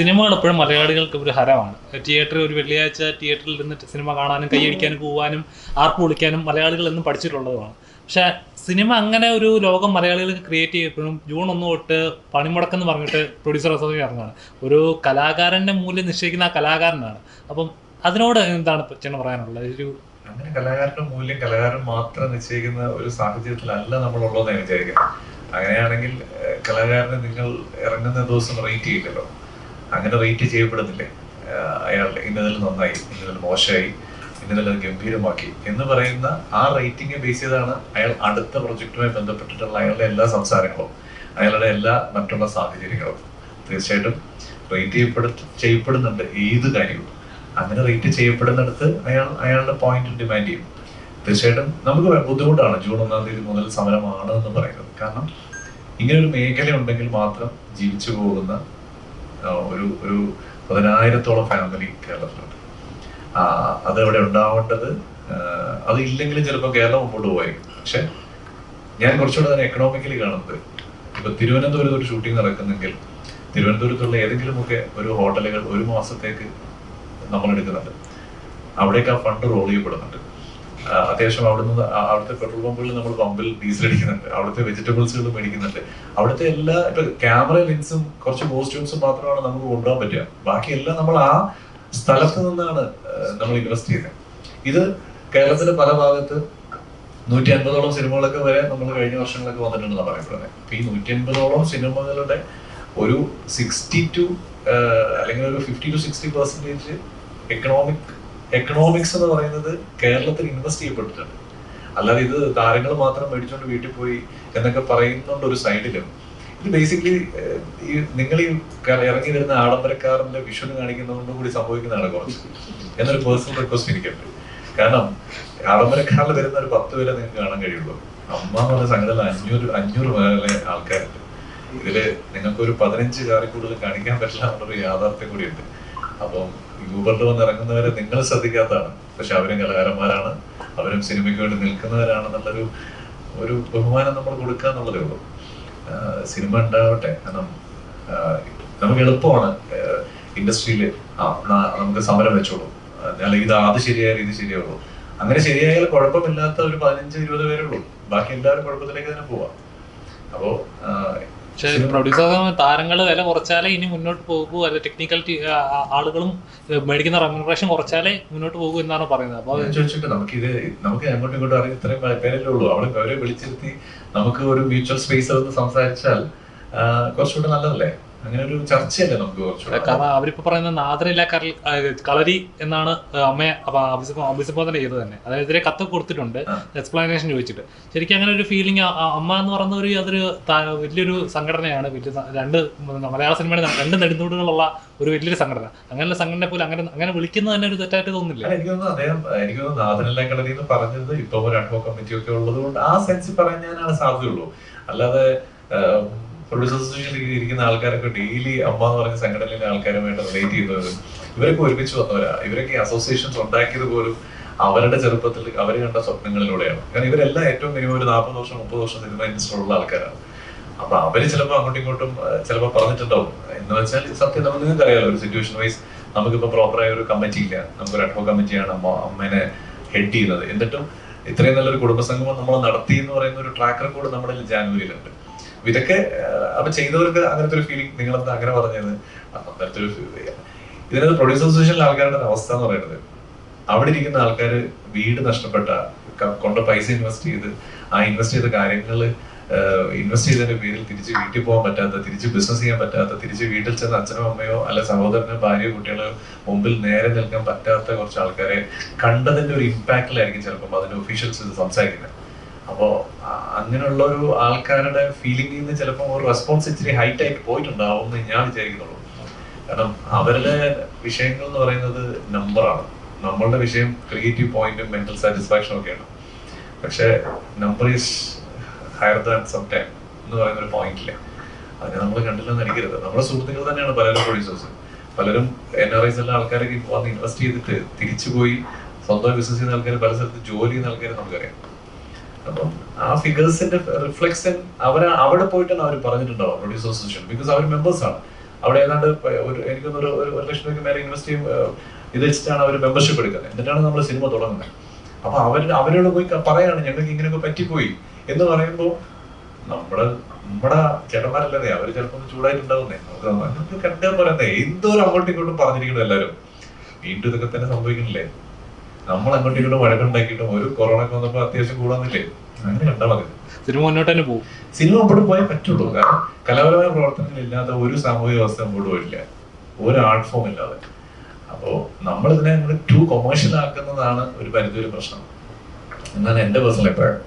സിനിമകൾ എപ്പോഴും മലയാളികൾക്ക് ഒരു ഹരമാണ്. തിയേറ്ററിൽ ഒരു വെള്ളിയാഴ്ച തിയേറ്ററിൽ ഇരുന്നിട്ട് സിനിമ കാണാനും കൈയടിക്കാനും പോവാനും ആർപ്പ് വിളിക്കാനും മലയാളികൾ എന്നും പഠിച്ചിട്ടുള്ളതുമാണ്. പക്ഷെ സിനിമ അങ്ങനെ ഒരു ലോകം മലയാളികൾക്ക് ക്രിയേറ്റ് ചെയ്യപ്പോഴും ജൂൺ ഒന്ന് തൊട്ട് പണിമുടക്കെന്ന് പറഞ്ഞിട്ട് പ്രൊഡ്യൂസർ അസോസിയേഷൻ ഇറങ്ങുകയാണ്. ഒരു കലാകാരന്റെ മൂല്യം നിശ്ചയിക്കുന്ന ആ കലാകാരനാണ്. അപ്പം അതിനോട് എന്താണ് ചേട്ടൻ പറയാനുള്ളത്? ഒരു അങ്ങനെ കലാകാരന്റെ മൂല്യം കലാകാരൻ മാത്രം നിശ്ചയിക്കുന്ന ഒരു സാഹചര്യത്തിലല്ല നമ്മളുള്ളതെന്ന് ഞാൻ വിചാരിക്കുന്നത് അങ്ങനെയാണെങ്കിൽ കലാകാരനെ നിങ്ങൾ ഇറങ്ങുന്ന ദിവസം റേറ്റ് ചെയ്യില്ലല്ലോ. അങ്ങനെ റേറ്റ് ചെയ്യപ്പെടുന്നില്ലേ? അയാൾ ഇന്നതിൽ നന്നായി ഇന്നതിൽ മോശമായി ഇന്നതിൽ അത് ഗംഭീരമാക്കി എന്ന് പറയുന്ന ആ റേറ്റിംഗ് ബേസ് ചെയ്താണ് അയാൾ അടുത്ത പ്രൊജക്റ്റുമായി ബന്ധപ്പെട്ടിട്ടുള്ള അയാളുടെ എല്ലാ സംസാരങ്ങളും അയാളുടെ എല്ലാ മറ്റുള്ള സാഹചര്യങ്ങളും. തീർച്ചയായിട്ടും റേറ്റ് ചെയ്യപ്പെടു ചെയ്യപ്പെടുന്നുണ്ട് ഏത് കാര്യവും. അങ്ങനെ റേറ്റ് ചെയ്യപ്പെടുന്നിടത്ത് അയാൾ അയാളുടെ പോയിന്റ് ഡിമാൻഡ് ചെയ്യും. തീർച്ചയായിട്ടും നമുക്ക് ബുദ്ധിമുട്ടാണ് ജൂൺ ഒന്നാം തീയതി മുതൽ സമരമാണ് എന്ന് പറയുന്നത്. കാരണം ഇങ്ങനെ ഒരു മേഖല ഉണ്ടെങ്കിൽ മാത്രം ജീവിച്ചു പോകുന്ന ഒരു ഒരു പതിനായിരത്തോളം ഫാമിലി കേരളത്തിലുണ്ട്. അത് അവിടെ ഉണ്ടാവേണ്ടത് അത് ഇല്ലെങ്കിലും ചിലപ്പോൾ കേരളം മുമ്പോട്ട് പോയിരിക്കും പക്ഷെ ഞാൻ കുറച്ചുകൂടെ തന്നെ എക്കണോമിക്കലി കാണുന്നത്. ഇപ്പൊ തിരുവനന്തപുരത്ത് ഒരു ഷൂട്ടിംഗ് നടക്കുന്നെങ്കിൽ തിരുവനന്തപുരത്തുള്ള ഏതെങ്കിലുമൊക്കെ ഒരു ഹോട്ടലുകൾ ഒരു മാസത്തേക്ക് നമ്മൾ എടുക്കുന്നുണ്ട് അവിടേക്ക് ആ ഫണ്ട് റോൾ ചെയ്യപ്പെടുന്നുണ്ട്. അത്യാവശ്യം അവിടുന്ന് അവിടുത്തെ പെട്രോൾ പമ്പുകളിൽ നമ്മൾ പമ്പിൽ ഡീസൽ അടിക്കുന്നുണ്ട്. അവിടുത്തെ വെജിറ്റബിൾസുകൾ മേടിക്കുന്നുണ്ട്. അവിടുത്തെ എല്ലാ ഇപ്പൊ ക്യാമറ ലെൻസും കുറച്ച് കോസ്റ്റ്യൂംസും മാത്രമാണ് നമുക്ക് കൊണ്ടുപോകാൻ പറ്റുക. ബാക്കിയെല്ലാം നമ്മൾ ആ സ്ഥലത്ത് നിന്നാണ് നമ്മൾ ഇൻവെസ്റ്റ് ചെയ്യുന്നത്. ഇത് കേരളത്തിന്റെ പല ഭാഗത്ത് നൂറ്റി അൻപതോളം സിനിമകളൊക്കെ വരെ നമ്മൾ കഴിഞ്ഞ വർഷങ്ങളൊക്കെ വന്നിട്ടുണ്ടെന്ന് പറയപ്പെടുന്നത് അപ്പൊ ഈ നൂറ്റി അൻപതോളം സിനിമകളുടെ ഒരു സിക്സ്റ്റി ടു അല്ലെങ്കിൽ ഒരു fifty two sixty percentage economic economics എന്ന് പറയുന്നത് കേരളത്തിൽ ഇൻവെസ്റ്റ് ചെയ്യപ്പെട്ടിട്ടുണ്ട്. അല്ലാതെ ഇത് താരങ്ങൾ മാത്രം മേടിച്ചുകൊണ്ട് വീട്ടിൽ പോയി എന്നൊക്കെ പറയുന്നുണ്ട് ഒരു സൈഡിലും ഇത് ബേസിക്കലി ഈ നിങ്ങൾ ഈ ഇറങ്ങി വരുന്ന ആഡംബരക്കാരന്റെ വിഷുവിന് കാണിക്കുന്നതുകൊണ്ടും കൂടി സംഭവിക്കുന്നതാണ് കുറച്ച്. എന്നൊരു പേഴ്സണൽ റിക്വസ്റ്റ് എനിക്കുണ്ട്. കാരണം ആഡംബരക്കാരിൽ വരുന്ന ഒരു പത്ത് പേരെ നിങ്ങൾക്ക് കാണാൻ കഴിയുള്ളൂ. അമ്മ എന്ന് സംഘടന അഞ്ഞൂറ് അഞ്ഞൂറ് പേരെ ആൾക്കാരുണ്ട്. ഇതിൽ നിങ്ങൾക്ക് ഒരു പതിനഞ്ച് കാറിൽ കൂടുതൽ കാണിക്കാൻ പറ്റില്ല എന്നുള്ളൊരു യാഥാർത്ഥ്യം കൂടിയുണ്ട്. അപ്പം യൂബറിൽ വന്ന് ഇറങ്ങുന്നവരെ നിങ്ങൾ ശ്രദ്ധിക്കാത്തതാണ്. പക്ഷെ അവരും കലാകാരന്മാരാണ്. അവരും സിനിമയ്ക്ക് വേണ്ടി നിൽക്കുന്നവരാണെന്നുള്ളൊരു ഒരു ബഹുമാനം നമ്മൾ കൊടുക്കുക എന്നുള്ളതേ ഉള്ളൂ. സിനിമ ഉണ്ടാവട്ടെ. കാരണം നമുക്ക് എളുപ്പമാണ് ഇൻഡസ്ട്രിയിൽ നമുക്ക് സമരം വെച്ചോളൂ. എന്നാൽ ഇത് അത് ശരിയായാലും ഇത് ശരിയാവുള്ളൂ. അങ്ങനെ ശരിയായാൽ കുഴപ്പമില്ലാത്ത ഒരു പതിനഞ്ച് ഇരുപത് പേരുള്ളൂ ബാക്കി എല്ലാവരും കുഴപ്പത്തിലേക്ക് തന്നെ പോവാം. അപ്പോ ആഹ് പക്ഷേ പ്രൊഡ്യൂസർ താരങ്ങൾ വില കുറച്ചാലേ ഇനി മുന്നോട്ട് പോകൂ. അല്ലെ ടെക്നിക്കൽ ആളുകളും മേടിക്കുന്ന റെമ്യൂണറേഷൻ കുറച്ചാലേ മുന്നോട്ട് പോകൂ എന്നാണ് പറയുന്നത്. അപ്പൊ ചോദിച്ചിട്ട് നമുക്ക് ഇത് നമുക്ക് അങ്ങോട്ടും ഇങ്ങോട്ടും അറിയാം. ഇത്രയും പേരല്ലേ ഉള്ളൂ. അവിടെ അവരെ വിളിച്ചിരുത്തി നമുക്ക് ഒരു മ്യൂച്വൽ സ്പേസ് സംസാരിച്ചാൽ കുറച്ചുകൂടെ നല്ലതല്ലേ? അങ്ങനെ ഒരു ചർച്ചയല്ലേ നമുക്ക് കുറച്ചുകൂടെ? കാരണം അവരിപ്പോ പറയുന്നത് നാദനില്ല കളരി എന്നാണ് അമ്മയെ അഭിസംബോധന ചെയ്തത് തന്നെ. അതായത് കത്ത് കൊടുത്തിട്ടുണ്ട്. എക്സ്പ്ലനേഷൻ ചോദിച്ചിട്ട്. ശരിക്കും അങ്ങനെ ഒരു ഫീലിംഗ് അമ്മ എന്ന് പറയുന്ന ഒരു അതൊരു വലിയൊരു സംഘടനയാണ് വലിയ രണ്ട് മലയാള സിനിമയുടെ രണ്ട് നെടുന്തൂടുകളുള്ള ഒരു വലിയൊരു സംഘടന. അങ്ങനെയുള്ള സംഘടന പോലും അങ്ങനെ അങ്ങനെ വിളിക്കുന്നത് തന്നെ ഒരു തെറ്റായിട്ട് തോന്നുന്നില്ല. അല്ല, എനിക്ക് തോന്നുന്നു അദ്ദേഹം എനിക്ക് തോന്നുന്നു നാഥനെല്ലാം കളരി എന്ന് പറഞ്ഞത് ഇപ്പൊ ഒരു അഡ്വോ കമ്മിറ്റി ഒക്കെ ഉള്ളത് കൊണ്ട് ആ സെൻസ് പറയാനാണ് സാധ്യതയുള്ളൂ. അല്ലാതെ അസോസിയേഷനിൽ ഇരിക്കുന്ന ആൾക്കാരൊക്കെ ഡെയിലി അമ്മ എന്ന് പറഞ്ഞ സംഘടനയിലെ ആൾക്കാരുമായിട്ട് റിലേറ്റ് ചെയ്യുന്നവരും ഇവരൊക്കെ ഒരുമിച്ച് വന്നവരാ. ഇവരൊക്കെ അസോസിയേഷൻസ് ഉണ്ടാക്കിയത് പോലും അവരുടെ ചെറുപ്പത്തിൽ അവർ കണ്ട സ്വപ്നങ്ങളിലൂടെയാണ്. കാരണം ഇവരെല്ലാം ഏറ്റവും മിനിമം ഒരു നാൽപ്പത് വർഷം മുപ്പത് വർഷം സിനിമ ഇൻഡസ്ട്രിയിലുള്ള ആൾക്കാരാണ്. അപ്പൊ അവർ ചിലപ്പോൾ അങ്ങോട്ടും ഇങ്ങോട്ടും ചിലപ്പോൾ പറഞ്ഞിട്ടുണ്ടാവും. എന്ന് വെച്ചാൽ സത്യം നമുക്ക് നിങ്ങൾക്ക് അറിയാലോ ഒരു സിറ്റുവേഷൻ വൈസ് നമുക്കിപ്പോ പ്രോപ്പറായ ഒരു കമ്മിറ്റി ഇല്ല. നമുക്കൊരു അഡ്വോ കമ്മിറ്റിയാണ് അമ്മ അമ്മേനെ ഹെഡ് ചെയ്യുന്നത്. എന്നിട്ടും ഇത്രയും നല്ലൊരു കുടുംബസംഗമം നമ്മൾ നടത്തി എന്ന് പറയുന്ന ഒരു ട്രാക്ക് റെക്കോർഡ് നമ്മുടെ ജാനുവരിയിലുണ്ട്. ഇതൊക്കെ അപ്പൊ ചെയ്തവർക്ക് അങ്ങനത്തെ ഒരു ഫീലിംഗ് നിങ്ങളെന്താ അങ്ങനെ പറഞ്ഞത് അങ്ങനത്തെ ഒരു ഇതിനകത്ത് പ്രൊഡ്യൂസർ അസോസിയേഷനിലെ ആൾക്കാരുടെ അവസ്ഥ എന്ന് പറയുന്നത് അവിടെ ഇരിക്കുന്ന ആൾക്കാർ വീട് നഷ്ടപ്പെട്ട കൊണ്ട പൈസ ഇൻവെസ്റ്റ് ചെയ്ത് ആ ഇൻവെസ്റ്റ് ചെയ്ത കാര്യങ്ങൾ ഇൻവെസ്റ്റ് ചെയ്തതിന്റെ പേരിൽ തിരിച്ച് വീട്ടിൽ പോകാൻ പറ്റാത്ത തിരിച്ച് ബിസിനസ് ചെയ്യാൻ പറ്റാത്ത തിരിച്ച് വീട്ടിൽ ചെന്ന് അച്ഛനോ അമ്മയോ അല്ല സഹോദരനോ ഭാര്യയോ കുട്ടികളോ മുമ്പിൽ നേരെ നിൽക്കാൻ പറ്റാത്ത കുറച്ച് ആൾക്കാരെ കണ്ടതിന്റെ ഒരു ഇമ്പാക്റ്റിലായിരിക്കും ചിലപ്പം അതിന്റെ ഒഫീഷ്യൽസ് സംസാരിക്കുന്നത്. അപ്പോ അങ്ങനെയുള്ള ഒരു ആൾക്കാരുടെ ഫീലിംഗിൽ നിന്ന് ചിലപ്പോൾ ഒരു റെസ്പോൺസ് ഇച്ചിരി ഹൈറ്റ് ആയിട്ട് പോയിട്ടുണ്ടാവും എന്ന് ഞാൻ വിചാരിക്കുന്നുള്ളൂ. കാരണം അവരുടെ വിഷയങ്ങൾ എന്ന് പറയുന്നത് നമ്പറാണ് നമ്മളുടെ വിഷയം ക്രിയേറ്റീവ് പോയിന്റും മെന്റൽ സാറ്റിസ്ഫാക്ഷനും ഒക്കെയാണ്. പക്ഷെ number is higher than some time എന്ന് പറയുന്ന ഒരു പോയിന്റ് ഇല്ല. അതിനെ നമ്മൾ കണ്ടില്ലെന്ന് എനിക്കരുത് നമ്മുടെ സുഹൃത്തുക്കൾ തന്നെയാണ് പലരും പ്രൊഡ്യൂസേഴ്സ് പലരും എൻ ആർ ഐസ് എല്ലാ ആൾക്കാരൊക്കെ വന്ന് ഇൻവെസ്റ്റ് ചെയ്തിട്ട് തിരിച്ചുപോയി സ്വന്തം ബിസിനസ് ചെയ്യുന്ന ആൾക്കാർ പല സ്ഥലത്ത് ജോലി ചെയ്യുന്ന ആൾക്കാരെ നമുക്കറിയാം. അപ്പം ആ ഫിഗേഴ്സിന്റെ റിഫ്ലക്ഷൻ അവർ അവിടെ പോയിട്ടാണ് അവർ പറഞ്ഞിട്ടുണ്ടാവും പ്രൊഡ്യൂസ് അസോസിയേഷൻ ബിക്കോസ് അവർ മെമ്പേഴ്സ് ആണ്. അവിടെ ഏതാണ്ട് ഒരു എനിക്കൊന്ന് ഒരു ലക്ഷം രൂപയ്ക്ക് മേലെ ഇൻവെസ്റ്റ് ചെയ്യും ഇത് വെച്ചിട്ടാണ് അവർ മെമ്പർഷിപ്പ് എടുക്കുന്നത്. എന്നിട്ടാണ് നമ്മൾ സിനിമ തുടങ്ങുന്നത്. അപ്പൊ അവർ അവരോട് പോയി പറയാണ് ഞങ്ങൾക്ക് ഇങ്ങനെയൊക്കെ പറ്റിപ്പോയി. എന്ന് പറയുമ്പോൾ നമ്മുടെ നമ്മുടെ ചേട്ടന്മാരല്ലേ അവർ ചിലപ്പോൾ ചൂടായിട്ടുണ്ടാവുന്നേ. നമുക്ക് കണ്ടാൽ പറയുന്നേ എന്തോരം അങ്ങോട്ടും ഇങ്ങോട്ടും പറഞ്ഞിരിക്കണം എല്ലാവരും വീണ്ടും ഇതൊക്കെ തന്നെ സംഭവിക്കണില്ലേ നമ്മൾ അങ്ങോട്ടും ഇങ്ങോട്ടും വഴക്കുണ്ടാക്കിയിട്ടും ഒരു കൊറോണ ഒക്കെ വന്നപ്പോ അത്യാവശ്യം കൂടാന്നില്ലേ? അങ്ങനെ കണ്ടാൽ മതി. സിനിമ മുന്നോട്ട് തന്നെ പോകും സിനിമ മുമ്പോട്ട് പോയേ പറ്റുള്ളൂ. കാരണം കലാപരമായ പ്രവർത്തനങ്ങൾ ഇല്ലാത്ത ഒരു സാമൂഹിക വ്യവസ്ഥ മുമ്പോട്ട് പോയില്ല ഒരു ആർട്ട് ഫോം ഇല്ലാതെ. അപ്പോ നമ്മൾ ഇതിനെ ടു കൊമേഴ്ഷ്യൽ ആക്കുന്നതാണ് ഒരു പരിധി ഒരു പ്രശ്നം. എന്നാണ് എന്റെ പേഴ്സണൽ അഭിപ്രായം.